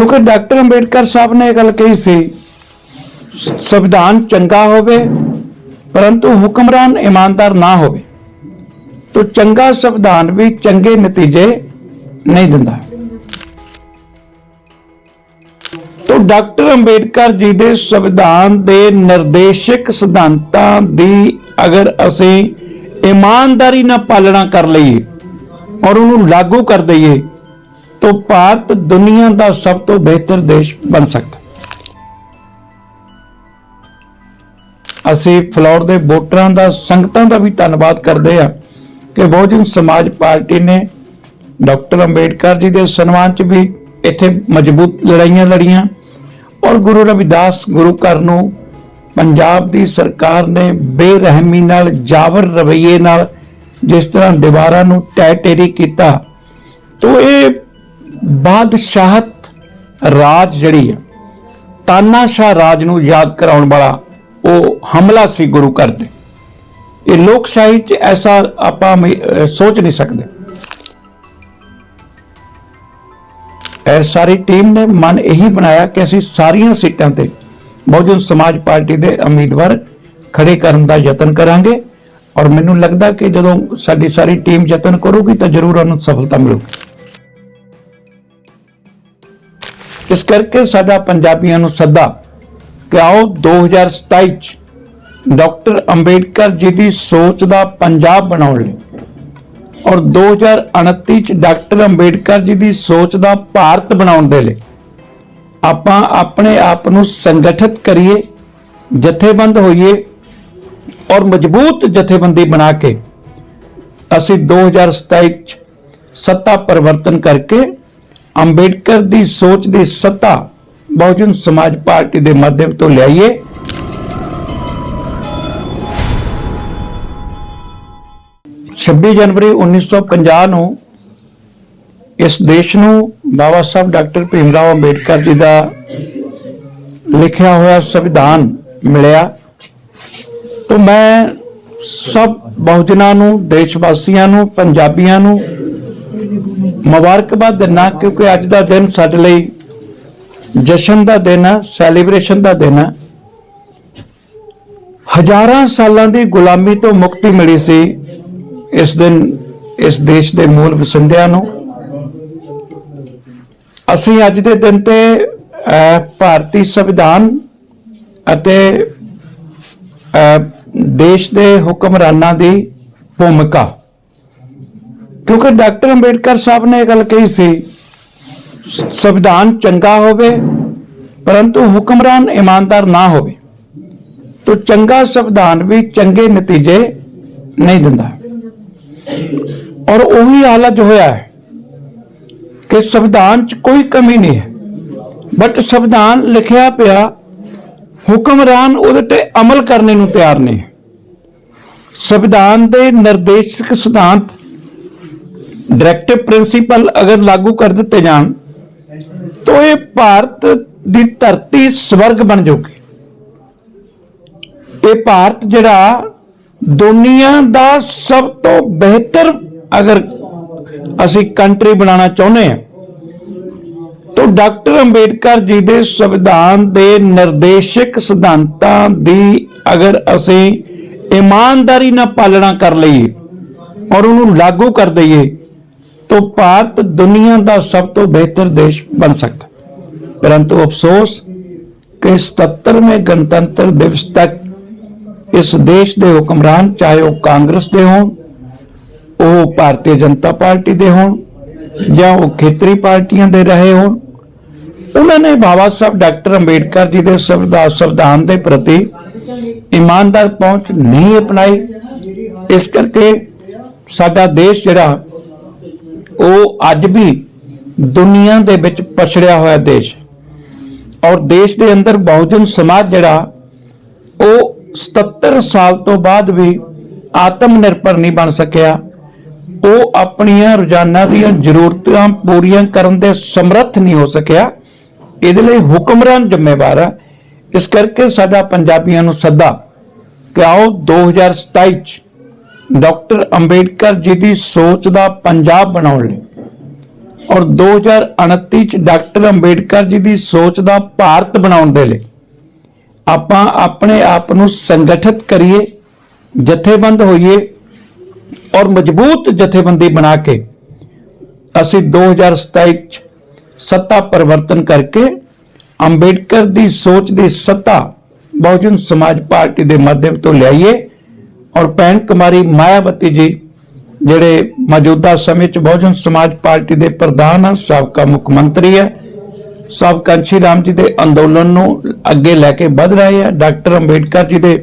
ਕਿਉਂਕਿ ਡਾਕਟਰ ਅੰਬੇਡਕਰ ਸਾਹਿਬ ਨੇ ਇਹ ਗੱਲ ਕਹੀ ਸੀ, ਸੰਵਿਧਾਨ ਚੰਗਾ ਹੋਵੇ, ਪਰੰਤੂ ਹੁਕਮਰਾਨ ਇਮਾਨਦਾਰ ਨਾ ਹੋਵੇ, ਤੋ ਚੰਗਾ ਸੰਵਿਧਾਨ ਵੀ ਚੰਗੇ ਨਤੀਜੇ ਨਹੀਂ ਦਿੰਦਾ। ਤੋ ਡਾਕਟਰ ਅੰਬੇਡਕਰ ਜੀ ਦੇ ਸੰਵਿਧਾਨ ਦੇ ਨਿਰਦੇਸ਼ਕ ਸਿਧਾਂਤਾਂ ਦੀ ਅਗਰ ਅਸੀਂ ਇਮਾਨਦਾਰੀ ਨਾਲ ਪਾਲਣਾ ਕਰ ਲਈਏ ਔਰ ਉਹਨੂੰ ਲਾਗੂ ਕਰ ਦਈਏ ਤਾਂ ਭਾਰਤ ਦੁਨੀਆ ਦਾ ਸਭ ਤੋਂ ਬਿਹਤਰ ਦੇਸ਼ ਬਣ ਸਕਦਾ। ਅਸੀਂ ਫਲੋਰ ਦੇ ਵੋਟਰਾਂ ਦਾ, ਸੰਗਤਾਂ ਦਾ ਵੀ ਧੰਨਵਾਦ ਕਰਦੇ ਹਾਂ ਕਿ ਬਹੁਜਨ ਸਮਾਜ ਪਾਰਟੀ ਨੇ ਡਾਕਟਰ ਅੰਬੇਡਕਰ ਜੀ ਦੇ ਸਨਮਾਨ 'ਚ ਵੀ ਇੱਥੇ ਮਜ਼ਬੂਤ ਲੜਾਈਆਂ ਲੜੀਆਂ ਔਰ ਗੁਰੂ ਰਵਿਦਾਸ ਗੁਰੂ ਘਰ ਨੂੰ ਪੰਜਾਬ ਦੀ ਸਰਕਾਰ ਨੇ ਬੇਰਹਿਮੀ ਨਾਲ, ਜਾਵਰ ਰਵਈਏ ਨਾਲ ਜਿਸ ਤਰ੍ਹਾਂ ਦੀਵਾਰਾਂ ਨੂੰ ਟੈਟੇਰੀ ਕੀਤਾ, ਤੋ ਇਹ ਬਾਦਸ਼ਾਹਤ ਰਾਜ ਜਿਹੜੀ ਹੈ, ਤਾਨਾਸ਼ਾਹ ਰਾਜ ਨੂੰ ਯਾਦ ਕਰਾਉਣ ਵਾਲਾ ਉਹ ਹਮਲਾ ਸੀ ਗੁਰੂ ਘਰ ਤੇ। ਇਹ ਲੋਕਸ਼ਾਹੀ ਚ ਐਸਾ ਆਪਾਂ ਸੋਚ ਨਹੀਂ ਸਕਦੇ। ਇਹ ਸਾਰੀ ਟੀਮ ਨੇ ਮਨ ਇਹੀ ਬਣਾਇਆ ਕਿ ਅਸੀਂ ਸਾਰੀਆਂ ਸੀਟਾਂ ਤੇ ਬਹੁਜਨ ਸਮਾਜ ਪਾਰਟੀ ਦੇ ਉਮੀਦਵਾਰ ਖੜੇ ਕਰਨ ਦਾ ਯਤਨ ਕਰਾਂਗੇ ਔਰ ਮੈਨੂੰ ਲੱਗਦਾ ਕਿ ਜਦੋਂ ਸਾਡੀ ਸਾਰੀ ਟੀਮ ਯਤਨ ਕਰੂਗੀ ਤਾਂ ਜ਼ਰੂਰ ਉਹਨੂੰ ਸਫਲਤਾ ਮਿਲੂਗੀ। ਇਸ ਕਰਕੇ ਸਾਡਾ ਪੰਜਾਬੀਆਂ ਨੂੰ ਸੱਦਾ ਕਿ ਆਓ 2027 ਚ ਡਾਕਟਰ ਅੰਬੇਡਕਰ ਜੀ ਦੀ ਸੋਚ ਦਾ ਪੰਜਾਬ ਬਣਾਉਣ ਲਈ ਔਰ 2029 ਚ ਡਾਕਟਰ ਅੰਬੇਡਕਰ ਜੀ ਦੀ ਸੋਚ ਦਾ ਭਾਰਤ ਬਣਾਉਣ ਦੇ ਲਈ ਆਪਾਂ ਆਪਣੇ ਆਪ ਨੂੰ ਸੰਗਠਿਤ ਕਰੀਏ, ਜਥੇਬੰਦ ਹੋਈਏ ਔਰ ਮਜ਼ਬੂਤ ਜਥੇਬੰਦੀ ਬਣਾ ਕੇ ਅਸੀਂ 2027 ਚ ਸੱਤਾ ਪਰਿਵਰਤਨ ਕਰਕੇ ਅੰਬੇਡਕਰ ਦੀ ਸੋਚ ਦੀ ਸੱਤਾ ਬਹੁਜਨ ਸਮਾਜ ਪਾਰਟੀ ਦੇ ਮਾਧਿਅਮ ਤੋਂ ਲਿਆਈਏ। 26 ਜਨਵਰੀ 1950 ਨੂੰ ਇਸ ਦੇਸ਼ ਨੂੰ ਬਾਬਾ ਸਾਹਿਬ ਡਾਕਟਰ ਭੀਮ ਰਾਓ ਅੰਬੇਡਕਰ ਜੀ ਦਾ ਲਿਖਿਆ ਹੋਇਆ ਸੰਵਿਧਾਨ ਮਿਲਿਆ। ਤਾਂ ਮੈਂ ਸਭ ਬਹੁਜਨਾਂ ਨੂੰ ਦੇਸ਼ ਵਾਸੀਆਂ ਨੂੰ, ਪੰਜਾਬੀਆਂ ਨੂੰ ਮੁਬਾਰਕਬਾਦ ਦਿੰਦਾ ਕਿਉਂਕਿ ਅੱਜ ਦਾ ਦਿਨ ਸਾਡੇ ਲਈ ਜਸ਼ਨ ਦਾ ਦਿਨ ਹੈ ਸੈਲੀਬ੍ਰੇਸ਼ਨ ਦਾ ਦਿਨ ਹੈ ਹਜ਼ਾਰਾਂ ਸਾਲਾਂ ਦੀ ਗੁਲਾਮੀ ਤੋਂ ਮੁਕਤੀ ਮਿਲੀ ਸੀ ਇਸ ਦਿਨ, ਇਸ ਦੇਸ਼ ਦੇ ਮੂਲ ਵਸਿੰਦਿਆਂ ਨੂੰ। ਅਸੀਂ ਅੱਜ ਦੇ ਦਿਨ ਤੇ ਭਾਰਤੀ ਸੰਵਿਧਾਨ ਅਤੇ ਦੇਸ਼ ਦੇ ਹੁਕਮਰਾਨਾਂ ਦੀ ਭੂਮਿਕਾ ਕਿਉਂਕਿ ਡਾਕਟਰ ਅੰਬੇਡਕਰ ਸਾਹਿਬ ਨੇ ਇਹ ਗੱਲ ਕਹੀ ਸੀ, ਸੰਵਿਧਾਨ ਚੰਗਾ ਹੋਵੇ, ਪਰੰਤੂ ਹੁਕਮਰਾਨ ਇਮਾਨਦਾਰ ਨਾ ਹੋਵੇ, ਤੋ ਚੰਗਾ ਸੰਵਿਧਾਨ ਵੀ ਚੰਗੇ ਨਤੀਜੇ ਨਹੀਂ ਦਿੰਦਾ। ਔਰ ਉਹੀ ਹਾਲਤ ਹੋਇਆ ਹੈ ਕਿ ਸੰਵਿਧਾਨ 'ਚ ਕੋਈ ਕਮੀ ਨਹੀਂ ਹੈ। ਬਟ ਸੰਵਿਧਾਨ ਲਿਖਿਆ ਪਿਆ, ਹੁਕਮਰਾਨ ਉਹਦੇ ਤੇ ਅਮਲ ਕਰਨੇ ਨੂੰ ਤਿਆਰ ਨਹੀਂ ਸੰਵਿਧਾਨ ਦੇ ਨਿਰਦੇਸ਼ਕ ਸਿਧਾਂਤ ਡਾਇਰੈਕਟਿਵ ਪ੍ਰਿੰਸੀਪਲ ਅਗਰ ਲਾਗੂ ਕਰ ਦਿੱਤੇ ਜਾਣ, ਤਾਂ ਇਹ ਭਾਰਤ ਦੀ ਧਰਤੀ ਸਵਰਗ ਬਣ ਜਾਊਗੀ। ਇਹ ਭਾਰਤ ਜਿਹੜਾ ਦੁਨੀਆ ਦਾ ਸਭ ਤੋਂ ਬਿਹਤਰ ਅਗਰ ਅਸੀਂ ਕੰਟਰੀ ਬਣਾਉਣਾ ਚਾਹੁੰਦੇ ਹਾਂ, ਤਾਂ ਡਾਕਟਰ ਅੰਬੇਡਕਰ ਜੀ ਦੇ ਸੰਵਿਧਾਨ ਦੇ ਨਿਰਦੇਸ਼ਕ ਸਿਧਾਂਤਾਂ ਦੀ ਅਗਰ ਅਸੀਂ ਇਮਾਨਦਾਰੀ ਨਾਲ ਪਾਲਣਾ ਕਰ ਲਈਏ ਔਰ ਉਹਨੂੰ ਲਾਗੂ ਕਰ ਦਈਏ ਤਾਂ ਭਾਰਤ ਦੁਨੀਆ ਦਾ ਸਭ ਤੋਂ ਬਿਹਤਰ ਦੇਸ਼ ਬਣ ਸਕਦਾ ਪਰੰਤੂ ਅਫਸੋਸ ਕਿ 77ਵੇਂ ਗਣਤੰਤਰ ਦਿਵਸ ਤੱਕ ਇਸ ਦੇਸ਼ ਦੇ ਹੁਕਮਰਾਨ, ਚਾਹੇ ਉਹ ਕਾਂਗਰਸ ਦੇ ਹੋਣ, ਉਹ ਭਾਰਤੀ ਜਨਤਾ ਪਾਰਟੀ ਦੇ ਹੋਣ ਜਾਂ ਉਹ ਖੇਤਰੀ ਪਾਰਟੀਆਂ ਦੇ ਰਹੇ ਹੋਣ, ਉਹਨਾਂ ਨੇ ਬਾਬਾ ਸਾਹਿਬ ਡਾਕਟਰ ਅੰਬੇਡਕਰ ਜੀ ਦੇ ਸੰਵਿਧਾਨ ਸੰਵਿਧਾਨ ਦੇ ਪ੍ਰਤੀ ਇਮਾਨਦਾਰ ਪਹੁੰਚ ਨਹੀਂ ਅਪਣਾਈ। ਇਸ ਕਰਕੇ ਸਾਡਾ ਦੇਸ਼ ਜਿਹੜਾ ਉਹ ਅੱਜ ਵੀ ਦੁਨੀਆ ਦੇ ਵਿੱਚ ਪਛੜਿਆ ਹੋਇਆ ਦੇਸ਼ ਔਰ ਦੇਸ਼ ਦੇ ਅੰਦਰ ਬਹੁਜਨ ਸਮਾਜ ਜਿਹੜਾ, ਉਹ 77 ਸਾਲ ਤੋਂ ਬਾਅਦ ਵੀ ਆਤਮ ਨਿਰਭਰ ਨਹੀਂ ਬਣ ਸਕਿਆ। ਉਹ ਆਪਣੀਆਂ ਰੋਜ਼ਾਨਾ ਦੀਆਂ ਜ਼ਰੂਰਤਾਂ ਪੂਰੀਆਂ ਕਰਨ ਦੇ ਸਮਰੱਥ ਨਹੀਂ ਹੋ ਸਕਿਆ। ਇਹਦੇ ਲਈ ਹੁਕਮਰਾਨ ਜ਼ਿੰਮੇਵਾਰ ਆ। ਇਸ ਕਰਕੇ ਸਾਡਾ ਪੰਜਾਬੀਆਂ ਨੂੰ ਸੱਦਾ ਕਿ ਆਓ 2027 ਚ ਡਾਕਟਰ ਅੰਬੇਡਕਰ ਜੀ ਦੀ ਸੋਚ ਦਾ ਪੰਜਾਬ ਬਣਾਉਣ ਲਈ ਔਰ 2029 ਚ ਡਾਕਟਰ ਅੰਬੇਡਕਰ ਜੀ ਦੀ ਸੋਚ ਦਾ ਭਾਰਤ ਬਣਾਉਣ ਦੇ ਲਈ ਆਪਾਂ ਆਪਣੇ ਆਪ ਨੂੰ ਸੰਗਠਿਤ ਕਰੀਏ, ਜਥੇਬੰਦ ਹੋਈਏ ਔਰ ਮਜ਼ਬੂਤ ਜਥੇਬੰਦੀ ਬਣਾ ਕੇ ਅਸੀਂ 2027 ਚ ਸੱਤਾ ਪਰਿਵਰਤਨ ਕਰਕੇ ਅੰਬੇਡਕਰ ਦੀ ਸੋਚ ਦੀ ਸੱਤਾ ਬਹੁਜਨ ਸਮਾਜ ਪਾਰਟੀ ਦੇ ਮਾਧਿਅਮ ਤੋਂ ਲਿਆਈਏ ਔਰ ਭੈਣ ਕੁਮਾਰੀ ਮਾਇਆਵਤੀ ਜੀ ਜਿਹੜੇ ਮੌਜੂਦਾ ਸਮੇਂ ਚ ਬਹੁਜਨ ਸਮਾਜ ਪਾਰਟੀ ਦੇ ਪ੍ਰਧਾਨ ਆ ਸਾਬਕਾ ਮੁੱਖ ਮੰਤਰੀ ਹੈ ਸਭ ਕੰਚੀ ਰਾਮ ਜੀ ਦੇ ਅੰਦੋਲਨ ਨੂੰ ਅੱਗੇ ਲੈ ਕੇ ਵਧ ਰਹੇ ਆ ਡਾਕਟਰ ਅੰਬੇਡਕਰ ਜੀ ਦੇ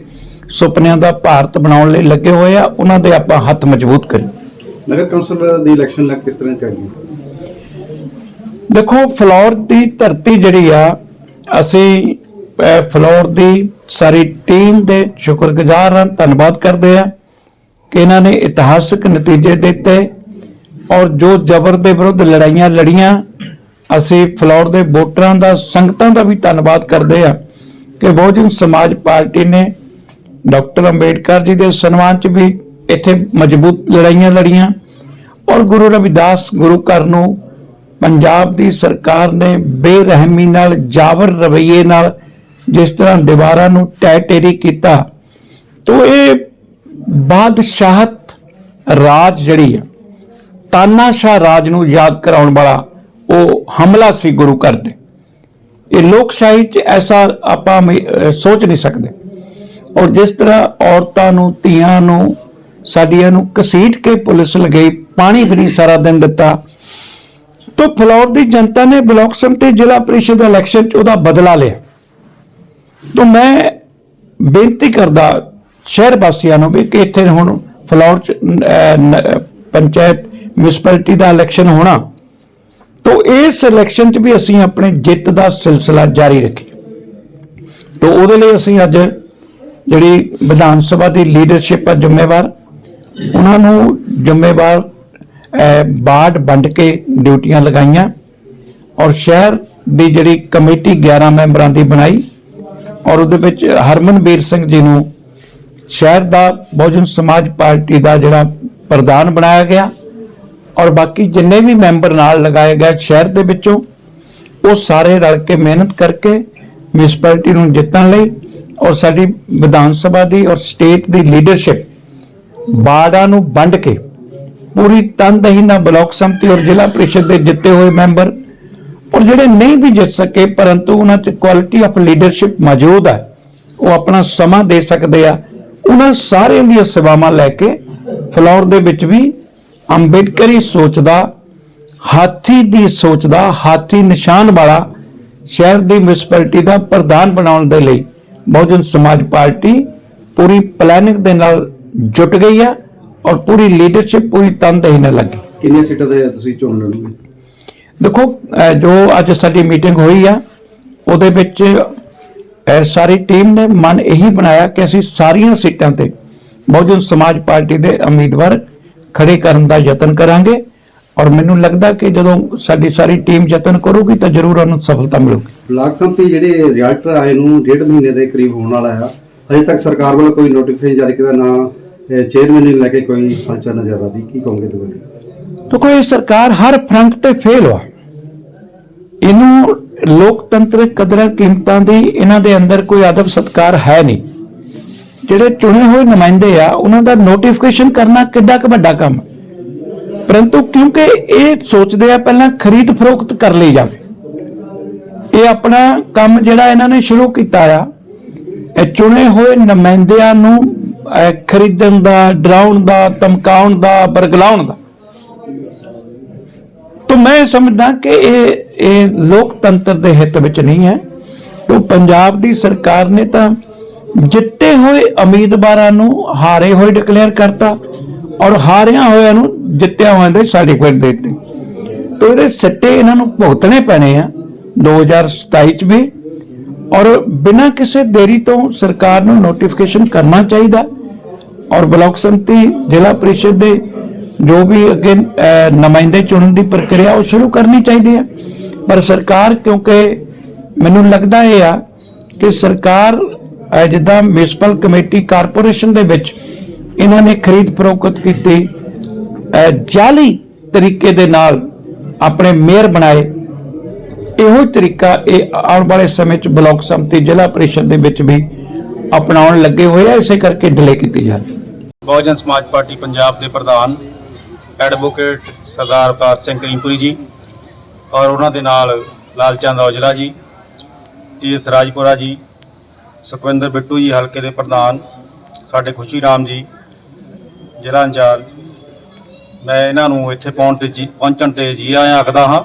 ਸੁਪਨਿਆਂ ਦਾ ਭਾਰਤ ਬਣਾਉਣ ਲਈ ਲੱਗੇ ਹੋਏ ਆ ਉਹਨਾਂ ਦੇ ਆਪਾਂ ਹੱਥ ਮਜ਼ਬੂਤ ਕਰੀਏ। ਨਗਰ ਕੌਂਸਲ ਦੀ ਇਲੈਕਸ਼ਨ ਲੱਗ ਕਿਸ ਤਰ੍ਹਾਂ ਚੱਲਦੀ ਦੇਖੋ ਫਲੋਰ ਦੀ ਧਰਤੀ ਜਿਹੜੀ ਆ ਅਸੀਂ ਫਲੋਰ ਦੀ ਸਾਰੀ ਟੀਮ ਦੇ ਸ਼ੁਕਰਗੁਜ਼ਾਰ ਹਾਂ, ਧੰਨਵਾਦ ਕਰਦੇ ਹਾਂ ਕਿ ਇਹਨਾਂ ਨੇ ਇਤਿਹਾਸਕ ਨਤੀਜੇ ਦਿੱਤੇ ਔਰ ਜੋ ਜ਼ਬਰ ਦੇ ਵਿਰੁੱਧ ਲੜਾਈਆਂ ਲੜੀਆਂ, ਅਸੀਂ ਫਲੋਰ ਦੇ ਵੋਟਰਾਂ ਦਾ, ਸੰਗਤਾਂ ਦਾ ਵੀ ਧੰਨਵਾਦ ਕਰਦੇ ਹਾਂ ਕਿ ਬਹੁਜਨ ਸਮਾਜ ਪਾਰਟੀ ਨੇ ਡਾਕਟਰ ਅੰਬੇਡਕਰ ਜੀ ਦੇ ਸਨਮਾਨ 'ਚ ਵੀ ਇੱਥੇ ਮਜ਼ਬੂਤ ਲੜਾਈਆਂ ਲੜੀਆਂ ਔਰ ਗੁਰੂ ਰਵਿਦਾਸ ਗੁਰੂ ਘਰ ਨੂੰ ਪੰਜਾਬ ਦੀ ਸਰਕਾਰ ਨੇ ਬੇਰਹਿਮੀ ਨਾਲ, ਜਾਵਰ ਰਵਈਏ ਨਾਲ ਜਿਸ ਤਰ੍ਹਾਂ ਦੀਵਾਰਾਂ ਨੂੰ ਟੈਟੇਰੀ ਕੀਤਾ, ਤੋ ਇਹ ਬਾਦਸ਼ਾਹਤ ਰਾਜ ਜਿਹੜੀ ਆ, ਤਾਨਾਸ਼ਾਹ ਰਾਜ ਨੂੰ ਯਾਦ ਕਰਾਉਣ ਵਾਲਾ ਉਹ ਹਮਲਾ ਸੀ ਗੁਰੂ ਘਰ ਤੇ ਇਹ ਲੋਕਸ਼ਾਹੀ ਚ ਐਸਾ ਆਪਾਂ ਸੋਚ ਨਹੀਂ ਸਕਦੇ। ਔਰ ਜਿਸ ਤਰ੍ਹਾਂ ਔਰਤਾਂ ਨੂੰ, ਧੀਆਂ ਨੂੰ, ਸਾਡੀਆਂ ਨੂੰ ਕਸੀਟ ਕੇ ਪੁਲਿਸ ਲਗਾਈ, ਪਾਣੀ ਫਰੀ ਸਾਰਾ ਦਿਨ ਦਿੱਤਾ, ਤੋਂ ਫਲੌਰ ਦੀ ਜਨਤਾ ਨੇ ਬਲਾਕ ਸੰਮਤੀ ਜ਼ਿਲ੍ਹਾ ਪ੍ਰੀਸ਼ਦ ਇਲੈਕਸ਼ਨ ਚ ਉਹਦਾ ਬਦਲਾ ਲਿਆ। ਤੋਂ ਮੈਂ ਬੇਨਤੀ ਕਰਦਾ ਸ਼ਹਿਰ ਵਾਸੀਆਂ ਨੂੰ ਵੀ ਕਿ ਇੱਥੇ ਹੁਣ ਫਲੌਰ ਚ ਪੰਚਾਇਤ ਮਿਊਨਿਸਪੈਲਿਟੀ ਦਾ ਇਲੈਕਸ਼ਨ ਹੋਣਾ ਤੋਂ ਇਸ ਇਲੈਕਸ਼ਨ 'ਚ ਵੀ ਅਸੀਂ ਆਪਣੇ ਜਿੱਤ ਦਾ ਸਿਲਸਿਲਾ ਜਾਰੀ ਰੱਖੀ ਤੋਂ ਉਹਦੇ ਲਈ ਅਸੀਂ ਅੱਜ ਜਿਹੜੀ ਵਿਧਾਨ ਸਭਾ ਦੀ ਲੀਡਰਸ਼ਿਪ ਆ ਜ਼ਿੰਮੇਵਾਰ ਉਹਨਾਂ ਨੂੰ ਜ਼ਿੰਮੇਵਾਰ ਅਹ, ਬਾੜ ਵੰਡ ਕੇ ਡਿਊਟੀਆਂ ਲਗਾਈਆਂ ਔਰ ਸ਼ਹਿਰ ਦੀ ਜਿਹੜੀ ਕਮੇਟੀ 11 ਮੈਂਬਰਾਂ ਦੀ ਬਣਾਈ ਔਰ ਉਹਦੇ ਵਿੱਚ ਹਰਮਨਬੀਰ ਸਿੰਘ ਜੀ ਨੂੰ ਸ਼ਹਿਰ ਦਾ ਬਹੁਜਨ ਸਮਾਜ ਪਾਰਟੀ ਦਾ ਜਿਹੜਾ ਪ੍ਰਧਾਨ ਬਣਾਇਆ ਗਿਆ ਔਰ ਬਾਕੀ ਜਿੰਨੇ ਵੀ ਮੈਂਬਰ ਨਾਲ ਲਗਾਏ ਗਏ ਸ਼ਹਿਰ ਦੇ ਵਿੱਚੋਂ, ਉਹ ਸਾਰੇ ਰਲ ਕੇ ਮਿਹਨਤ ਕਰਕੇ ਮਿਊਨਿਸਪੈਲਿਟੀ ਨੂੰ ਜਿੱਤਣ ਲਈ ਔਰ ਸਾਡੀ ਵਿਧਾਨ ਸਭਾ ਦੀ ਔਰ ਸਟੇਟ ਦੀ ਲੀਡਰਸ਼ਿਪ ਬਾੜਾ ਨੂੰ ਵੰਡ ਕੇ ਪੂਰੀ ਤਨਦਹੀ ਨਾਲ ਬਲਾਕ ਸੰਮਤੀ ਔਰ ਜ਼ਿਲ੍ਹਾ ਪ੍ਰੀਸ਼ਦ ਦੇ ਜਿੱਤੇ ਹੋਏ ਮੈਂਬਰ ਔਰ ਜਿਹੜੇ ਨਹੀਂ ਵੀ ਜਿੱਤ ਸਕੇ, ਪਰੰਤੂ ਉਹਨਾਂ 'ਚ ਕੁਆਲਿਟੀ ਆਫ ਲੀਡਰਸ਼ਿਪ ਮੌਜੂਦ ਹੈ ਉਹ ਆਪਣਾ ਸਮਾਂ ਦੇ ਸਕਦੇ ਆ। ਉਹਨਾਂ ਸਾਰਿਆਂ ਦੀਆਂ ਸੇਵਾਵਾਂ ਲੈ ਕੇ ਫਲੋਰ ਦੇ ਵਿੱਚ ਵੀ ਅੰਬੇਡਕਰੀ ਸੋਚ ਦਾ, ਹਾਥੀ ਦੀ ਸੋਚ ਦਾ, ਹਾਥੀ ਨਿਸ਼ਾਨ ਵਾਲਾ ਸ਼ਹਿਰ ਦੀ ਮਿਊਨਿਸਪੈਲਿਟੀ ਦਾ ਪ੍ਰਧਾਨ ਬਣਾਉਣ ਦੇ ਲਈ ਬਹੁਜਨ ਸਮਾਜ ਪਾਰਟੀ ਪੂਰੀ ਪਲੈਨਿੰਗ ਦੇ ਨਾਲ ਜੁਟ ਗਈ ਆ ਔਰ ਪੂਰੀ ਲੀਡਰਸ਼ਿਪ ਪੂਰੀ ਤਨਦੇਹੀ ਨਾਲ ਲੱਗੀ। ਕਿੰਨੀਆਂ ਸੀਟਾਂ ਤੇ ਤੁਸੀਂ ਚੋਣ ਲੜੋਗੇ? ਦੇਖੋ ਜੋ ਅੱਜ ਸਾਡੀ ਮੀਟਿੰਗ ਹੋਈ ਆ ਉਹਦੇ ਵਿੱਚ ਸਾਰੀ ਟੀਮ ਨੇ ਮਨ ਇਹੀ ਬਣਾਇਆ ਕਿ ਅਸੀਂ ਸਾਰੀਆਂ ਸੀਟਾਂ ਤੇ ਬਹੁਜਨ ਸਮਾਜ ਪਾਰਟੀ ਦੇ ਉਮੀਦਵਾਰ ਖੜੇ ਕਰਨ ਦਾ ਯਤਨ ਕਰਾਂਗੇ। ਔਰ ਮੈਨੂੰ ਲੱਗਦਾ ਕਿ ਜਦੋਂ ਸਾਡੀ ਸਾਰੀ ਟੀਮ ਯਤਨ ਕਰੂਗੀ ਤਾਂ ਜ਼ਰੂਰ ਉਹਨੂੰ ਸਫਲਤਾ ਮਿਲੂਗੀ। ਬਲਾਕ ਸੰਮਤੀ ਜਿਹੜੇ ਰਿਜ਼ਲਟ ਆਏ ਨੂੰ ਡੇਢ ਮਹੀਨੇ ਦੇ ਕਰੀਬ ਹੋਣ ਵਾਲਾ ਆ ਹਜੇ ਤੱਕ ਸਰਕਾਰ ਵੱਲੋਂ ਕੋਈ ਨੋਟੀਫਿਕੇਸ਼ਨ ਜਾਰੀ ਕੀਤਾ ਨਾ ਚੇਅਰਮੈਨ ਨੂੰ ਲੈ ਕੇ ਕੋਈ ਹਲਚਲ ਨਜ਼ਰ ਆ ਰਹੀ ਕੀ ਕਹੋਗੇ ਤੁਸੀਂ ਦੇਖੋ ਇਹ ਸਰਕਾਰ ਹਰ ਫਰੰਟ ਤੇ ਫੇਲ ਹੋਆ ਇਹਨੂੰ ਲੋਕਤੰਤਰਿਕ ਕਦਰਾਂ ਕੀਮਤਾਂ ਦੀ ਇਹਨਾਂ ਦੇ ਅੰਦਰ ਕੋਈ ਅਦਬ ਸਤਕਾਰ ਹੈ ਨਹੀਂ। ਜਿਹੜੇ ਚੁਣੇ ਹੋਏ ਨੁਮਾਇੰਦੇ ਆ, ਉਹਨਾਂ ਦਾ ਨੋਟੀਫਿਕੇਸ਼ਨ ਕਰਨਾ ਕਿੱਡਾ ਕੁ ਵੱਡਾ ਕੰਮ ਪਰੰਤੂ ਕਿਉਂਕਿ ਇਹ ਸੋਚਦੇ ਆ ਪਹਿਲਾਂ ਖਰੀਦ ਫਰੋਖਤ ਕਰ ਲਈ ਜਾਵੇ। ਇਹ ਆਪਣਾ ਕੰਮ ਜਿਹੜਾ ਇਹਨਾਂ ਨੇ ਸ਼ੁਰੂ ਕੀਤਾ ਆ, ਇਹ ਚੁਣੇ ਹੋਏ ਨੁਮਾਇੰਦਿਆਂ ਨੂੰ ਖਰੀਦਣ ਦਾ, ਡਰਾਉਣ ਦਾ, ਧਮਕਾਉਣ ਦਾ, ਬਰਗਲਾਉਣ ਦਾ। ਤਾਂ ਮੈਂ ਸਮਝਦਾ ਕਿ ਇਹ ਇਹ ਲੋਕਤੰਤਰ ਦੇ ਹਿੱਤ ਵਿੱਚ ਨਹੀਂ ਹੈ। ਤਾਂ ਪੰਜਾਬ ਦੀ ਸਰਕਾਰ ਨੇ ਤਾਂ ਜਿੱਤੇ ਹੋਏ ਉਮੀਦਵਾਰਾਂ ਨੂੰ ਹਾਰੇ ਹੋਏ ਡਿਕਲੇਅਰ ਕਰਤਾ ਔਰ ਹਾਰਿਆਂ ਹੋਇਆਂ ਨੂੰ ਜਿੱਤਿਆ ਹੋਇਆਂ ਦੇ ਸਰਟੀਫਿਕੇਟ ਦੇ ਦਿੱਤੇ। ਤਾਂ ਇਹਦੇ ਸੱਟੇ ਇਹਨਾਂ ਨੂੰ ਭੁਗਤਣੇ ਪੈਣੇ ਆ 2027 ਚ ਵੀ ਔਰ ਬਿਨਾਂ ਕਿਸੇ ਦੇਰੀ ਤੋਂ ਸਰਕਾਰ ਨੂੰ ਨੋਟੀਫਿਕੇਸ਼ਨ ਕਰਨਾ ਚਾਹੀਦਾ ਔਰ ਬਲਾਕ ਸੰਮਤੀ ਜ਼ਿਲ੍ਹਾ ਪ੍ਰੀਸ਼ਦ ਦੇ ਜੋ ਵੀ ਅੱਗੇ ਅਹ, ਨੁਮਾਇੰਦੇ ਚੁਣਨ ਦੀ ਪ੍ਰਕਿਰਿਆ ਉਹ ਸ਼ੁਰੂ ਕਰਨੀ ਚਾਹੀਦੀ ਹੈ। ਪਰ ਸਰਕਾਰ ਕਿਉਂਕਿ ਮੈਨੂੰ ਲੱਗਦਾ ਇਹ ਆ ਕਿ ਸਰਕਾਰ ਜਿੱਦਾਂ ਮਿਊਨਿਸਪਲ ਕਮੇਟੀ ਕਾਰਪੋਰੇਸ਼ਨ ਦੇ ਵਿੱਚ ਇਹਨਾਂ ਨੇ ਖਰੀਦ ਫਰੋਖਤ ਕੀਤੀ ਜਾਲੀ ਤਰੀਕੇ ਦੇ ਨਾਲ ਆਪਣੇ ਮੇਅਰ ਬਣਾਏ। ਇਹੋ ਤਰੀਕਾ ਇਹ ਆਉਣ ਵਾਲੇ ਸਮੇਂ 'ਚ ਬਲਾਕ ਸੰਮਤੀ ਜ਼ਿਲ੍ਹਾ ਪ੍ਰੀਸ਼ਦ ਦੇ ਵਿੱਚ ਵੀ ਅਪਣਾਉਣ ਲੱਗੇ ਹੋਏ ਆ ਇਸੇ ਕਰਕੇ ਡਿਲੇ ਕੀਤੀ ਜਾ ਰਹੀ ਬਹੁਜਨ ਸਮਾਜ ਪਾਰਟੀ ਪੰਜਾਬ ਦੇ ਪ੍ਰਧਾਨ ਐਡਵੋਕੇਟ ਸਰਦਾਰ ਅਵਤਾਰ ਸਿੰਘ ਕਰੀਮਪੁਰੀ ਜੀ ਔਰ ਉਹਨਾਂ ਦੇ ਨਾਲ ਲਾਲਚੰਦ ਔਜਲਾ ਜੀ, ਤੀਰਥ ਰਾਜਪੁਰਾ ਜੀ, ਸੁਖਵਿੰਦਰ ਬਿੱਟੂ ਜੀ ਹਲਕੇ ਦੇ ਪ੍ਰਧਾਨ, ਸਾਡੇ ਖੁਸ਼ੀ ਰਾਮ ਜੀ, ਜ਼ਿਲ੍ਹਾ ਇੰਚਾਰਜ। ਮੈਂ ਇਹਨਾਂ ਨੂੰ ਇੱਥੇ ਪਹੁੰਚ ਤੇ ਜੀ, ਪਹੁੰਚਣ ਤੇ ਜੀ ਆਇਆਂ ਆਖਦਾ ਹਾਂ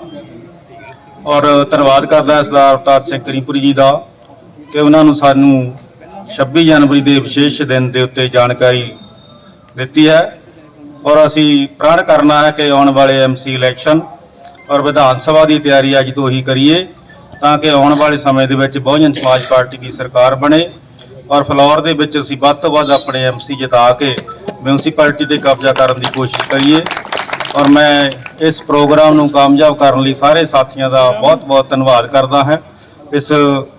ਔਰ ਧੰਨਵਾਦ ਕਰਦਾ ਸਰਦਾਰ ਅਵਤਾਰ ਸਿੰਘ ਕਰੀਮਪੁਰੀ ਜੀ ਦਾ ਕਿ ਉਹਨਾਂ ਨੂੰ ਸਾਨੂੰ 26 ਜਨਵਰੀ ਦੇ ਵਿਸ਼ੇਸ਼ ਦਿਨ ਦੇ ਉੱਤੇ ਜਾਣਕਾਰੀ ਦਿੱਤੀ ਹੈ। ਔਰ ਅਸੀਂ ਪ੍ਰਣ ਕਰਨਾ ਹੈ ਕਿ ਆਉਣ ਵਾਲੇ ਐਮਸੀ ਇਲੈਕਸ਼ਨ ਔਰ ਵਿਧਾਨ ਸਭਾ ਦੀ ਤਿਆਰੀ ਅੱਜ ਤੋਂ ਹੀ ਕਰੀਏ ਤਾਂ ਕਿ ਆਉਣ ਵਾਲੇ ਸਮੇਂ ਦੇ ਵਿੱਚ ਬਹੁਜਨ ਸਮਾਜ ਪਾਰਟੀ ਦੀ ਸਰਕਾਰ ਬਣੇ ਔਰ ਫਲੋਰ ਦੇ ਵਿੱਚ ਅਸੀਂ ਵੱਧ ਤੋਂ ਵੱਧ ਆਪਣੇ ਐਮਸੀ ਜਿਤਾ ਕੇ ਮਿਊਨਿਸਪੈਲਿਟੀ ਤੇ ਕਬਜ਼ਾ ਕਰਨ ਦੀ ਕੋਸ਼ਿਸ਼ ਕਰੀਏ। ਔਰ ਮੈਂ ਇਸ ਪ੍ਰੋਗਰਾਮ ਨੂੰ ਕਾਮਯਾਬ ਕਰਨ ਲਈ ਸਾਰੇ ਸਾਥੀਆਂ ਦਾ ਬਹੁਤ ਬਹੁਤ ਧੰਨਵਾਦ ਕਰਦਾ ਹਾਂ। ਇਸ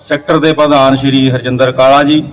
ਸੈਕਟਰ ਦੇ ਪ੍ਰਧਾਨ ਸ਼੍ਰੀ ਹਰਜਿੰਦਰ ਕਾਲਾ ਜੀ